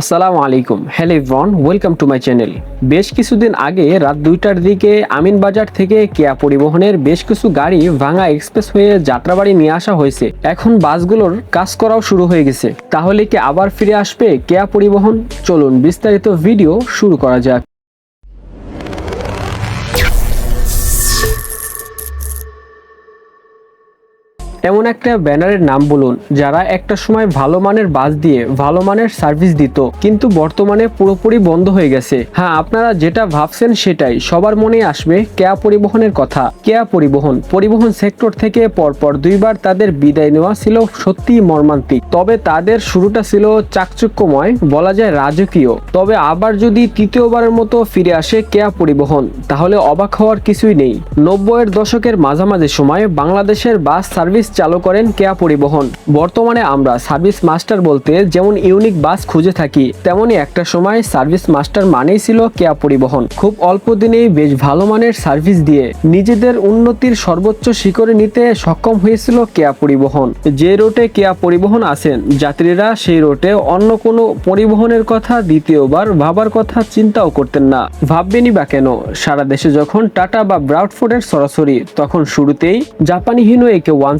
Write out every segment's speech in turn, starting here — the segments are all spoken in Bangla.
আসসালামু আলাইকুম। Hello even welcome to my channel বেশ কিছুদিন আগে রাত দুইটার দিকে আমিনবাজার থেকে কেয়া পরিবহনের বেশ কিছু গাড়ি ভাঙা এক্সপ্রেস হয়ে যাত্রাবাড়ি নিয়ে আসা হয়েছে। এখন বাসগুলোর কাজ করাও শুরু হয়ে গেছে। তাহলে কি আবার ফিরে আসবে কেয়া পরিবহন? চলুন বিস্তারিত ভিডিও শুরু করা যাক। এমন একটা ব্যানারের নাম বলুন, যারা একটা সময় ভালো মানের বাস দিয়ে ভালো মানের সার্ভিস দিত, কিন্তু বর্তমানে পুরোপুরি বন্ধ হয়ে গেছে। হ্যাঁ আপনারা যেটা ভাবছেন সেটাই, সবার মনে আসবে কেয়া পরিবহনের কথা। কেয়া পরিবহন পরিবহন সেক্টর থেকে পরপর দুইবার তাদের বিদায় নেওয়া ছিল সত্যিই মর্মান্তিক। তবে তাদের শুরুটা ছিল চাকচক্যময়, বলা যায় রাজকীয়। তবে আবার যদি তৃতীয়বারের মতো ফিরে আসে কেয়া পরিবহন, তাহলে অবাক হওয়ার কিছুই নেই। নব্বইয়ের দশকের মাঝামাঝি সময়ে বাংলাদেশের বাস সার্ভিস চালু করেন কেয়া পরিবহন। বর্তমানে আমরা সার্ভিস মাস্টার বলতে যেমন ইউনিক বাস খুঁজে থাকি তেমনি একটা সময় সার্ভিস মাস্টার মানেই ছিল কেয়া পরিবহন। খুব অল্প দিনেই বেশ ভালো মানের সার্ভিস দিয়ে নিজেদের উন্নতির সর্বোচ্চ শিখরে নিতে সক্ষম হয়েছিল কেয়া পরিবহন। যে রুটে কেয়া পরিবহন আছেন যাত্রীরা সেই রুটে অন্য কোনো পরিবহনের কথা দ্বিতীয়বার ভাবার কথা চিন্তাও করতেন না। ভাববেনই বা কেন, সারা দেশে যখন টাটা বা ব্রাউডফোর্ডের সরাসরি, তখন শুরুতেই জাপানি হিনো একে ওয়ান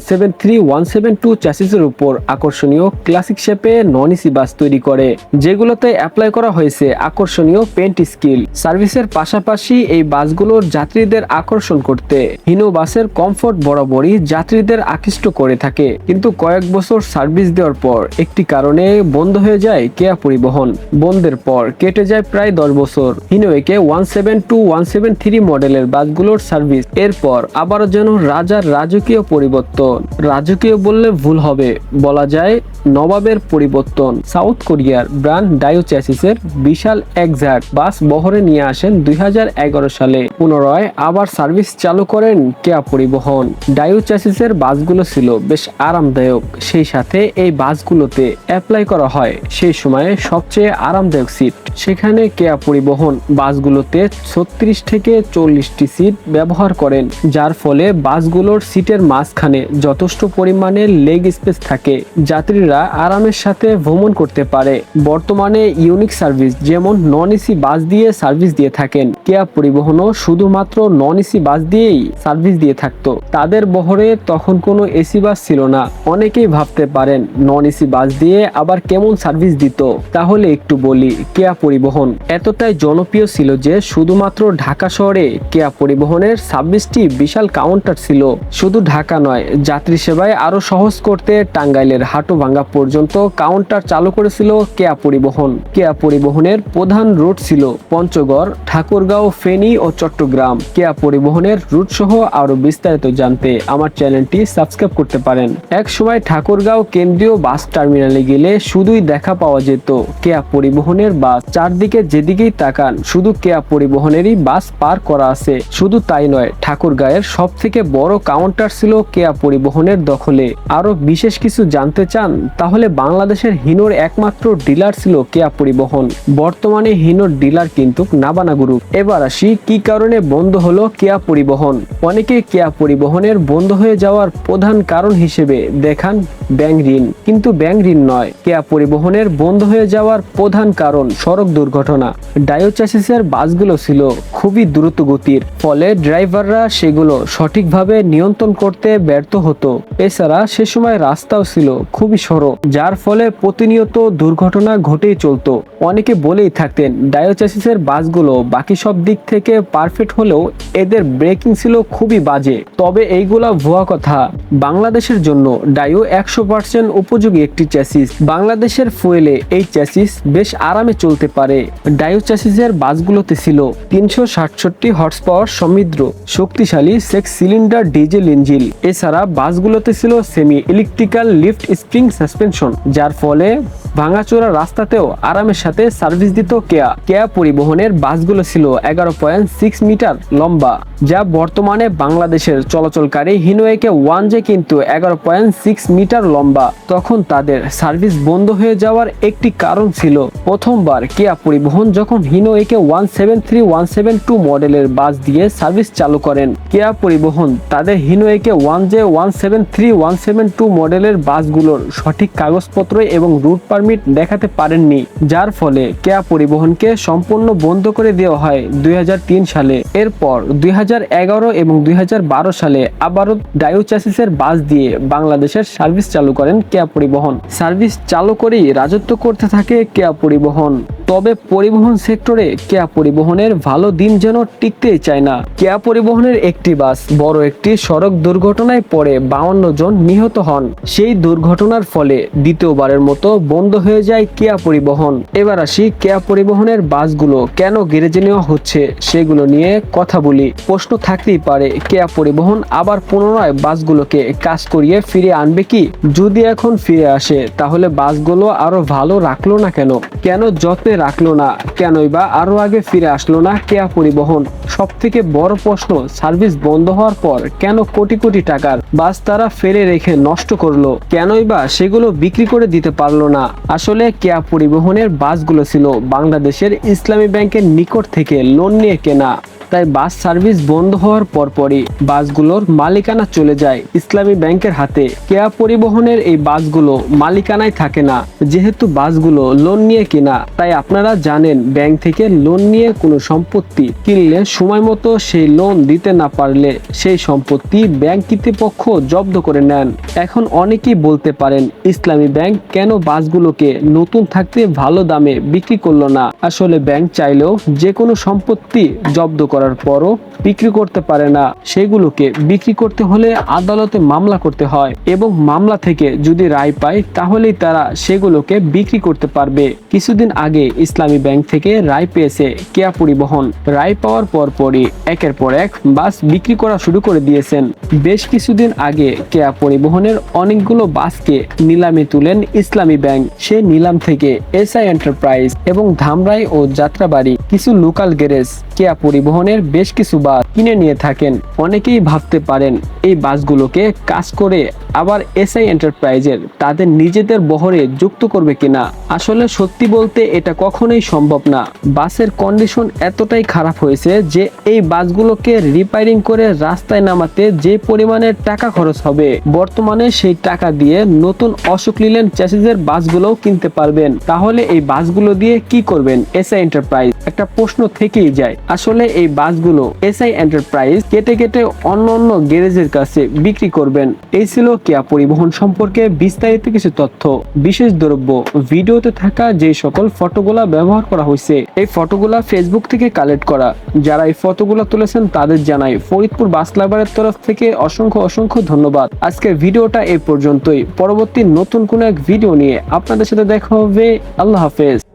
চ্যাসিসের উপর আকর্ষণীয় ক্লাসিক শেপে নন ইসি বাস তৈরি করে, যেগুলোতে অ্যাপ্লাই করা হয়েছে আকর্ষণীয় পেন্ট স্কিল। সার্ভিসের পাশাপাশি এই বাসগুলোর যাত্রীদের আকর্ষণ করতে। হিনো বাসের কমফোর্ট বরাবরই যাত্রীদের আকৃষ্ট করে থাকে। কিন্তু কয়েক বছর সার্ভিস দেওয়ার পর একটি কারণে বন্ধ হয়ে যায় কেয়া পরিবহন। বন্ধের পর কেটে যায় প্রায় দশ বছর। Hino AK one seven two one seven three মডেলের বাসগুলোর সার্ভিস। এরপর আবারও যেন রাজার রাজকীয় পরিবর্তন। রাজকীয় বললে ভুল হবে, বলা যায় নবাবের পরিবর্তন। সাউথ কোরিয়ার ব্র্যান্ড ডায়োচ্যাসিসের বিশাল একজ্যাক্ট বাস বহরে নিয়ে আসেন দুই হাজার এগারো সালে। পুনরায় আবার সার্ভিস চালু করেন কেয়া পরিবহন। ডায়োচ্যাসিসের বাসগুলো ছিল বেশ আরামদায়ক, সেই সাথে এই বাসগুলোতে অ্যাপ্লাই করা হয়, সেই সময়ে সবচেয়ে আরামদায়ক সিট। সেখানে কেয়া পরিবহন বাসগুলোতে ছত্রিশ থেকে চল্লিশটি সিট ব্যবহার করেন, যার ফলে বাসগুলোর সিটের মাঝখানে যথেষ্ট পরিমাণে লেগ স্পেস থাকে। যাত্রীরা আরামের সাথে ভ্রমণ করতে পারে। বর্তমানে ইউনিক সার্ভিস যেমন নন এসি বাস দিয়ে সার্ভিস দিয়ে থাকেন। কেয়া পরিবহনও শুধুমাত্র নন এসি বাস দিয়েই সার্ভিস দিয়ে থাকতো। তাদের বহরে তখন কোনো এসি বাস ছিল না। অনেকেই ভাবতে পারেন নন এসি বাস দিয়ে আবার কেমন সার্ভিস দিত? তাহলে একটু বলি কেয়া পরিবহন এতটাই জনপ্রিয় ছিল যে শুধুমাত্র ঢাকা শহরে কেয়া পরিবহনের ছাব্বিশটি বিশাল কাউন্টার ছিল। শুধু ঢাকা নয়, যাত্রী সেবায় আরও সহজ করতে টাঙ্গাইলের হাটুভাঙ্গা পর্যন্ত কাউন্টার চালু করেছিল কেয়া পরিবহন। কেয়া পরিবহনের প্রধান রুট ছিল পঞ্চগড়, ঠাকুরগাঁও, ফেনী ও চট্টগ্রাম। কেয়া পরিবহনের রুট সহ আরও বিস্তারিত জানতে আমার চ্যানেলটি সাবস্ক্রাইব করতে পারেন। এক সময় ঠাকুরগাঁও কেন্দ্রীয় বাস টার্মিনালে গেলে শুধুই দেখা পাওয়া যেত কেয়া পরিবহনের বাস। চারদিকে যেদিকেই তাকান, শুধু কেয়া পরিবহনেরই বাস পার করা আছে। শুধু তাই নয়, ঠাকুরগাঁয়ের সব থেকে বড় কাউন্টার ছিল কেয়া পরিবহনের দখলে। আরও বিশেষ কিছু জানতে চান, তাহলে বাংলাদেশের হিনোর একমাত্র ডিলার ছিল কেয়া পরিবহন। বর্তমানে হিনোর ডিলার কিন্তু নাবানা গ্রুপ। এবার আসি, কি কারণে বন্ধ হলো কেয়া পরিবহন? অনেকে কেয়া পরিবহনের বন্ধ হয়ে যাওয়ার প্রধান কারণ হিসেবে দেখান ব্যাংক ঋণ। কিন্তু ব্যাংক ঋণ নয়, কেয়া পরিবহনের বন্ধ হয়ে যাওয়ার প্রধান কারণ সড়ক দুর্ঘটনা। ডায়োচাসিসের বাসগুলো ছিল খুবই দ্রুত গতির ফলে ড্রাইভাররা সেগুলো সঠিকভাবে নিয়ন্ত্রণ করতে ব্যর্থ হতো। এছাড়া সে সময় রাস্তাও ছিল খুবই সরল যার ফলে প্রতিনিয়ত দুর্ঘটনা ঘটেই চলতো। অনেকে বলেই থাকতেন, ডায়োচাসিসের বাসগুলো বাকি সব দিক থেকে পারফেক্ট হলেও এদের ব্রেকিং ছিল খুবই বাজে। তবে এইগুলা ভুয়া কথা। বাংলাদেশের জন্য ডায়ো একশো পার্সেন্ট উপযোগী একটি চ্যাসিস। বাংলাদেশের ফুয়েলে এই চ্যাসিস বেশ আরামে চলতে পারে। ডায়ো চ্যাসিসের বাসগুলোতে ছিল তিনশো সাতষট্টি হর্স পাওয়ার সমৃদ্ধ, শক্তিশালী সেক্স সিলিন্ডার ডিজেল ইঞ্জিন। এছাড়া বাসগুলোতে ছিল semi electrical lift spring suspension যার ফলে ভাঙাচোরা রাস্তাতেও আরামের সাথে সার্ভিস দিত কেয়া। কেয়া পরিবহনের বাসগুলো ছিল এগারো পয়েন্ট সিক্স মিটার লম্বা, যা বর্তমানে বাংলাদেশের চলাচলকারী হিনোয়েকে ওয়ান যে কিন্তু এগারো পয়েন্ট সিক্স মিটার লম্বা। তখন তাদের সার্ভিস বন্ধ হয়ে যাওয়ার একটি কারণ ছিল প্রথমবার কেয়া পরিবহন যখন Hino AK one seven three one seven two মডেলের বাস দিয়ে সার্ভিস চালু করেন। কেয়া পরিবহন তাদের Hino AK one J one seven three one seven two মডেলের বাসগুলোর সঠিক কাগজপত্র এবং রুট পারমিট দেখাতে পারেননি, যার ফলে কেয়া পরিবহনকে সম্পূর্ণ বন্ধ করে দেওয়া হয় দুই হাজার তিন সালে। এরপর দুই হাজার এগারো এবং দুই হাজার বারো সালে আবারও ডায়োচাসিসের বাস দিয়ে বাংলাদেশের সার্ভিস চালু করেন কেয়া পরিবহন। সার্ভিস চালু করেই রাজত্ব করতে থাকে কেয়া পরিবহন। তবে পরিবহন সেক্টরে কেয়া পরিবহনের ভালো দিন যেন টিকতেই চায় না। কেয়া পরিবহনের একটি বাস বড় একটি সড়ক দুর্ঘটনায় পড়ে বাউন্ন জন নিহত হন। সেই দুর্ঘটনার ফলে দ্বিতীয়বারের মতো বন্ধ হয়ে যায় কেয়া পরিবহন। এবার আসি কেয়া পরিবহনের বাসগুলো কেন গ্যারেজে নেওয়া হচ্ছে সেগুলো নিয়ে কথা বলি। প্রশ্ন থাকতেই পারে, কেয়া পরিবহন আবার পুনরায় বাসগুলোকে কাজ করিয়ে ফিরে আনবে কি? যদি এখন ফিরে আসে, তাহলে বাসগুলো আরও ভালো রাখল না কেন? কেন যত্নে রাখল না? কেনই বা আরও আগে ফিরে আসলো না কেয়া পরিবহন? সব থেকে বড় প্রশ্ন, সার্ভিস বন্ধ হওয়ার পর কেন কোটি কোটি টাকার বাস তারা ফেলে রেখে নষ্ট করল। কেনই বা সেগুলো বিক্রি করে দিতে পারল না। আসলে কেয়া পরিবহনের বাসগুলো ছিল বাংলাদেশের ইসলামী ব্যাংকের নিকট থেকে লোন নিয়ে কেনা। তাই বাস সার্ভিস বন্ধ হওয়ার পরপরই বাসগুলোর মালিকানা চলে যায় ইসলামী ব্যাংকের হাতে। কেয়া পরিবহনের এই বাসগুলো মালিকানায় থাকে না। যেহেতু বাসগুলো লোন নিয়ে কেনা, তাই আপনারা জানেন ব্যাংক থেকে লোন নিয়ে কোনো সম্পত্তি কিনলে সময় মতো সেই লোন দিতে না পারলে সেই সম্পত্তি ব্যাংক কর্তৃপক্ষ জব্দ করে নেন। এখন অনেকেই বলতে পারেন, ইসলামী ব্যাংক কেন বাসগুলোকে নতুন থাকতে ভালো দামে বিক্রি করল না? আসলে ব্যাংক চাইলেও যে কোনো সম্পত্তি জব্দ করার পরও বিক্রি করতে পারে না। সেগুলোকে বিক্রি করতে হলে আদালতে মামলা করতে হয় এবং মামলা থেকে যদি রায় পায়, তাহলেই তারা সেগুলোকে বিক্রি করতে পারবে। কিছুদিন আগে ইসলামী ব্যাংক থেকে রায় পেয়েছে কেয়া পরিবহন। রায় পাওয়ার পরপরই একের পর এক বাস বিক্রি করা শুরু করে দিয়েছেন। বেশ কিছুদিন আগে কেয়া পরিবহনের অনেকগুলো বাসকে নিলামে তুলেন ইসলামী ব্যাংক। সে নিলাম থেকে এসআই এন্টারপ্রাইজ এবং ধামরাই ও যাত্রাবাড়ি, কিছু লোকাল গ্যারেজ কেয়া পরিবহনের বেশ কিছু বাস কিনে নিয়ে থাকেন। অনেকেই ভাবতে পারেন এই বাসগুলোকে কাজ করে আবার এসআই এন্টারপ্রাইজের তাদের নিজেদের বহরে যুক্ত করবে কিনা? আসলে সত্যি বলতে এটা কখনোই সম্ভব না। বাসের কন্ডিশন এতটাই খারাপ হয়েছে যে এই বাসগুলোকে রিপেয়ারিং করে রাস্তায় নামাতে যে পরিমাণের টাকা খরচ হবে, বর্তমানে সেই টাকা দিয়ে নতুন অশোক লিল্যান্ড চ্যাসিসের বাসগুলোও কিনতে পারবেন। তাহলে এই বাসগুলো দিয়ে কি করবেন এসআই এন্টারপ্রাইজ? একটা প্রশ্ন থেকেই যায়। আসলে এই বাসগুলো এসআই এন্টারপ্রাইজ কেটে কেটে অন্য অন্য গ্যারেজের কাছে বিক্রি করবেন। এই ছিল কেয়া পরিবহন সম্পর্কে বিস্তারিত কিছু তথ্য। বিশেষ দ্রব্য, ভিডিওতে থাকা যে সকল ফটোগুলা ব্যবহার করা হয়েছে, এই ফটোগুলা ফেসবুক থেকে কালেক্ট করা। যারা এই ফটোগুলা তুলেছেন, তাদের জানাই ফরিদপুর বাস লাইবারের তরফ থেকে অসংখ্য অসংখ্য ধন্যবাদ। আজকের ভিডিওটা এই পর্যন্তই। পরবর্তী নতুন কোনো এক ভিডিও নিয়ে আপনাদের সাথে দেখা হবে। আল্লাহ হাফেজ।